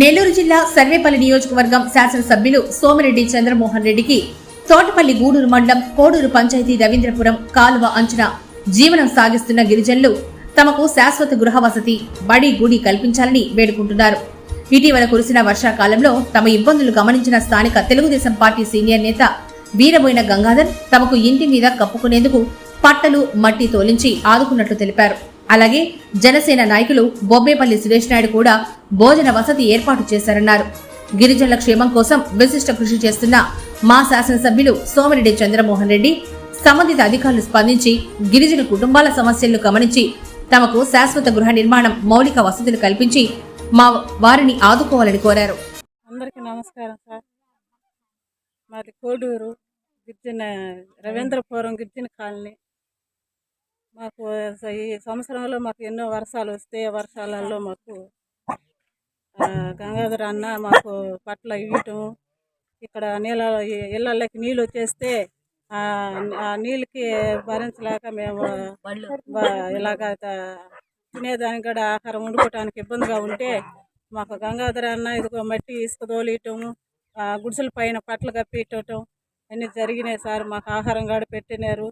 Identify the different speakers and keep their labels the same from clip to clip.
Speaker 1: నెల్లూరు జిల్లా సర్వేపల్లి నియోజకవర్గం శాసనసభ్యులు సోమిరెడ్డి చంద్రమోహన్ రెడ్డికి తోటపల్లి గూడూరు మండలం కోడూరు పంచాయతీ రవీంద్రపురం కాలువ అంచున జీవనం సాగిస్తున్న గిరిజనులు తమకు శాశ్వత గృహ వసతి బడి గుడి కల్పించాలని వేడుకుంటున్నారు. ఇటీవల కురిసిన వర్షాకాలంలో తమ ఇబ్బందులు గమనించిన స్థానిక తెలుగుదేశం పార్టీ సీనియర్ నేత వీరబోయిన గంగాధర్ తమకు ఇంటి మీద కప్పుకునేందుకు పట్టలు మట్టి తోలించి ఆదుకున్నట్లు తెలిపారు. అలాగే జనసేన నాయకులు బొబ్బేపల్లి సురేష్ నాయుడు కూడా భోజన వసతి ఏర్పాటు చేశారన్నారు. గిరిజనుల క్షేమం కోసం విశిష్ట కృషి చేస్తున్న మా శాసనసభ్యులు సోమిరెడ్డి చంద్రమోహన్ రెడ్డి సంబంధిత అధికారులు స్పందించి గిరిజన కుటుంబాల సమస్యలను గమనించి తమకు శాశ్వత గృహ నిర్మాణం మౌలిక వసతులు కల్పించి మా వారిని ఆదుకోవాలని కోరారు.
Speaker 2: అందరికీ నమస్కారం సార్. మాది కోడూరు గిరిజన రవీంద్రపురం గిరిజన కాలనీ. మాకు ఈ సంవత్సరంలో మాకు ఎన్నో వర్షాలు వస్తే వర్షాలలో మాకు గంగాధర అన్న మాకు పట్ల ఇవ్వటం ఇక్కడ నీళ్ళ ఇళ్ళకి నీళ్ళు వచ్చేస్తే ఆ నీళ్ళకి భరించలేక మేము ఇలాగ తినేదానికి కూడా ఆహారం వండుకోవటానికి ఇబ్బందిగా ఉంటే మాకు గంగాధర అన్న ఇదిగో మట్టి ఇసుక తోలియటము ఆ గుడిసెల పైన పట్లు కప్పియటం అన్నీ జరిగినాయి సార్. మాకు ఆహారం కూడా పెట్టినారు.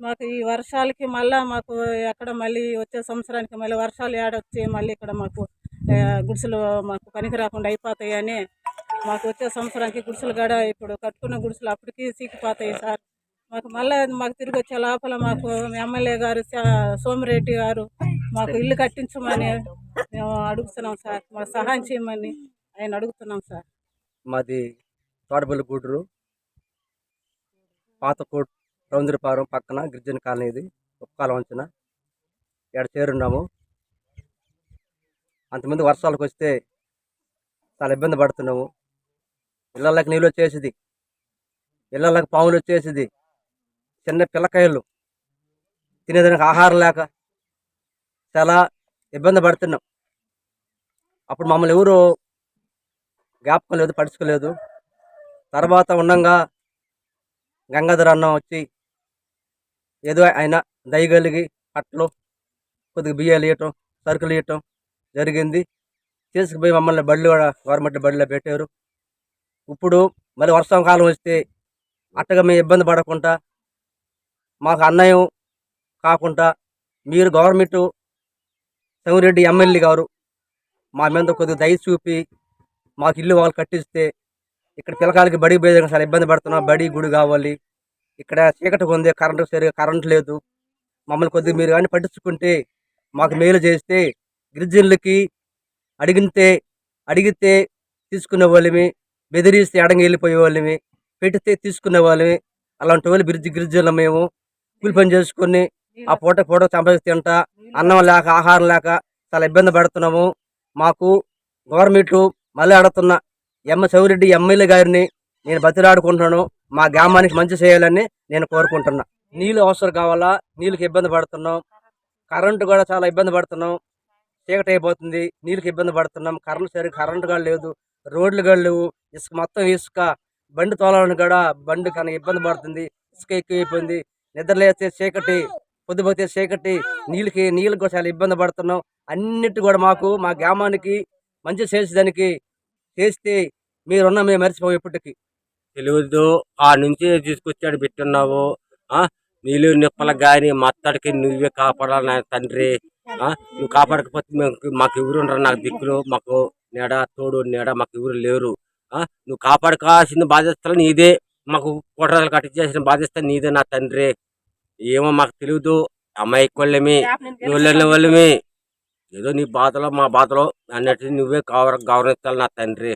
Speaker 2: మాకు ఈ వర్షాలకి మళ్ళా మాకు ఎక్కడ మళ్ళీ వచ్చే సంవత్సరానికి మళ్ళీ వర్షాలు ఏడొచ్చి మళ్ళీ ఇక్కడ మాకు గుడిసెలు మాకు పనికి రాకుండా అయిపోతాయని మాకు వచ్చే సంవత్సరానికి గుడిసెలు కూడా ఇప్పుడు కట్టుకున్న గుడిసెలు అప్పటికి సీకిపోతాయి సార్. మాకు మళ్ళీ మాకు తిరిగి వచ్చే లోపల మాకు ఎమ్మెల్యే గారు సోమిరెడ్డి గారు మాకు ఇల్లు కట్టించమని మేము అడుగుతున్నాం సార్. మాకు సహాయం చేయమని ఆయన అడుగుతున్నాం సార్.
Speaker 3: మాది తోటపల్లి గూడూరు పాత రౌంద్రపారం పక్కన గిరిజన కాలనీ ఇది. ఉప్పాల వంచన ఇక్కడ చేరున్నాము. అంతమంది వర్షాలకు వస్తే చాలా ఇబ్బంది పడుతున్నాము. ఇళ్ళకి నీళ్ళు వచ్చేసింది. ఇళ్ళకి పాములు వచ్చేసింది. చిన్న పిల్లకాయలు తినేదానికి ఆహారం లేక చాలా ఇబ్బంది పడుతున్నాం. అప్పుడు మమ్మల్ని ఎవరు జ్ఞాపకం లేదు పడుచుకోలేదు తర్వాత ఉండంగా గంగాధర అన్న వచ్చి ఏదో ఆయన దయగలిగి అట్లు కొద్దిగా బియ్యాలు ఇవ్వటం సరుకులు ఇవ్వటం జరిగింది. తీసుకుపోయి మమ్మల్ని బళ్ళు కూడా గవర్నమెంట్ బడిలో పెట్టారు. ఇప్పుడు మరి వర్షం కాలం వస్తే అట్టగా మేము ఇబ్బంది పడకుండా మాకు అన్యాయం కాకుండా మీరు గవర్నమెంట్ సంగిరెడ్డి ఎమ్మెల్యే గారు మా మీద కొద్దిగా దయ చూపి మాకు ఇల్లు వాళ్ళు కట్టిస్తే ఇక్కడ పిల్లకాయలకి బడి పోయేదాకా చాలా ఇబ్బంది పడుతున్నాం. బడి గుడి కావాలి ఇక్కడ చీకటి ఉంది కరెంటు సరిగా కరెంట్ లేదు. మమ్మల్ని కొద్దిగా మీరు కానీ పట్టించుకుంటే మాకు మేలు చేస్తే గిరిజనులకి అడిగితే అడిగితే తీసుకునే వాళ్ళమి బెదిరిస్తే అడంగి వెళ్ళిపోయే వాళ్ళమి పెడితే తీసుకునే వాళ్ళమి. అలాంటి వాళ్ళు గిరిజ గిరిజనులు మేము. కూలి పని చేసుకొని ఆ పూట పూట సంపాదించి తింటా అన్నం లేక ఆహారం లేక చాలా ఇబ్బంది పడుతున్నాము. మాకు గవర్నమెంట్ మళ్ళీ అడుగుతున్న ఎమ్మ చౌరెడ్డి ఎమ్మెల్యే గారిని నేను బతిలాడుకుంటున్నాను మా గ్రామానికి మంచి చేయాలని నేను కోరుకుంటున్నా. నీళ్ళు అవసరం కావాలా? నీళ్ళకి ఇబ్బంది పడుతున్నాం. కరెంటు కూడా చాలా ఇబ్బంది పడుతున్నాం. చీకటి అయిపోతుంది నీళ్ళకి ఇబ్బంది పడుతున్నాం. కరెంటు సరిగ్గా కరెంటు కూడా లేదు. రోడ్లు కూడా లేవు. ఇసుక మొత్తం ఇసుక. బండి తోలాలని కూడా బండి కానీ ఇబ్బంది పడుతుంది. ఇసుక ఎక్కువైపోయింది. నిద్రలేస్తే చీకటి పొద్దుపోతే చీకటి. నీళ్ళకి నీళ్ళకి కూడా చాలా ఇబ్బంది పడుతున్నాం. అన్నిటి కూడా మాకు మా గ్రామానికి మంచి చేసేదానికి చేస్తే మీరున్న మేము మర్చిపోయి ఇప్పటికి
Speaker 4: తెలియదు. ఆ నుంచి తీసుకొచ్చాడు పెట్టున్నావు నీళ్ళు నిప్పలకు కానీ మత్తడికి నువ్వే కాపాడాలి నా తండ్రి. నువ్వు కాపాడకపోతే మేము మాకు ఎవరు ఉండరు. నాకు దిక్కులు మాకు నీడ తోడు నీడ మాకు ఎవరు లేరు. నువ్వు కాపాడుకోవాల్సిన బాధ్యతలు నీదే. మాకు కోటరాలు కట్టించేసిన బాధ్యత నీదే నా తండ్రి. ఏమో మాకు తెలియదు. అమ్మాయికి కొల్లమి నువ్వు వాళ్ళమి. ఏదో నీ బాధలో మా బాధలో అన్నట్టు నువ్వే గౌర గౌరవించాలి నా తండ్రి.